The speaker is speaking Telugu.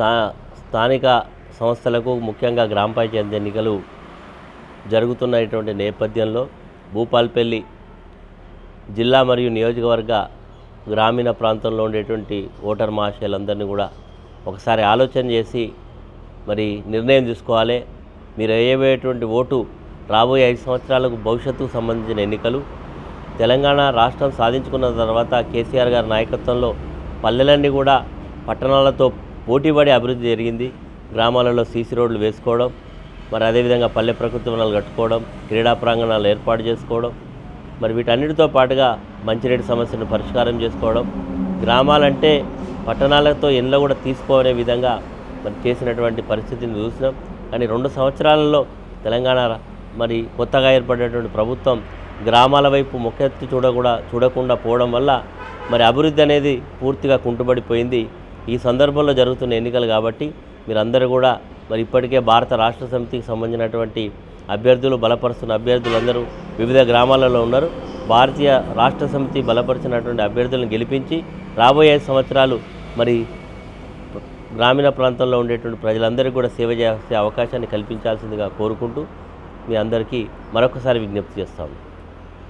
స్థా స్థానిక సంస్థలకు ముఖ్యంగా గ్రామ పంచాయతీ ఎన్నికలు జరుగుతున్నటువంటి నేపథ్యంలో భూపాల్పల్లి జిల్లా మరియు నియోజకవర్గ గ్రామీణ ప్రాంతంలో ఉండేటువంటి ఓటర్ మహాశయులందరినీ కూడా ఒకసారి ఆలోచన చేసి మరి నిర్ణయం తీసుకోవాలి. మీరు వేయబోయేటువంటి ఓటు రాబోయే ఐదు సంవత్సరాలకు భవిష్యత్తుకు సంబంధించిన ఎన్నికలు తెలంగాణ రాష్ట్రం సాధించుకున్న తర్వాత కేసీఆర్ గారి నాయకత్వంలో పల్లెలన్నీ కూడా పట్టణాలతో పోటీపడి అభివృద్ధి జరిగింది. గ్రామాలలో సీసీ రోడ్లు వేసుకోవడం మరి అదేవిధంగా పల్లె ప్రకృతి వనాలు కట్టుకోవడం క్రీడా ప్రాంగణాలు ఏర్పాటు చేసుకోవడం మరి వీటన్నిటితో పాటుగా మంచినీటి సమస్యను పరిష్కారం చేసుకోవడం గ్రామాలంటే పట్టణాలతో ఎండ్ల కూడా తీసుకోనే విధంగా మరి చేసినటువంటి పరిస్థితిని చూసినాం. కానీ రెండు సంవత్సరాలలో తెలంగాణ మరి కొత్తగా ఏర్పడినటువంటి ప్రభుత్వం గ్రామాల వైపు మొక్కెత్తి చూడకూడా చూడకుండా పోవడం వల్ల మరి అభివృద్ధి అనేది పూర్తిగా కుంటుబడిపోయింది. ఈ సందర్భంలో జరుగుతున్న ఎన్నికలు కాబట్టి మీరందరూ కూడా మరి ఇప్పటికే భారత రాష్ట్ర సమితికి సంబంధించినటువంటి అభ్యర్థులు బలపరుస్తున్న అభ్యర్థులందరూ వివిధ గ్రామాలలో ఉన్నారు. భారతీయ రాష్ట్ర సమితి బలపరిచినటువంటి అభ్యర్థులను గెలిపించి రాబోయే సంవత్సరాలు మరి గ్రామీణ ప్రాంతంలో ఉండేటువంటి ప్రజలందరికీ కూడా సేవ చేసే అవకాశాన్ని కల్పించాల్సిందిగా కోరుకుంటూ మీ అందరికీ మరొకసారి విజ్ఞప్తి చేస్తాము.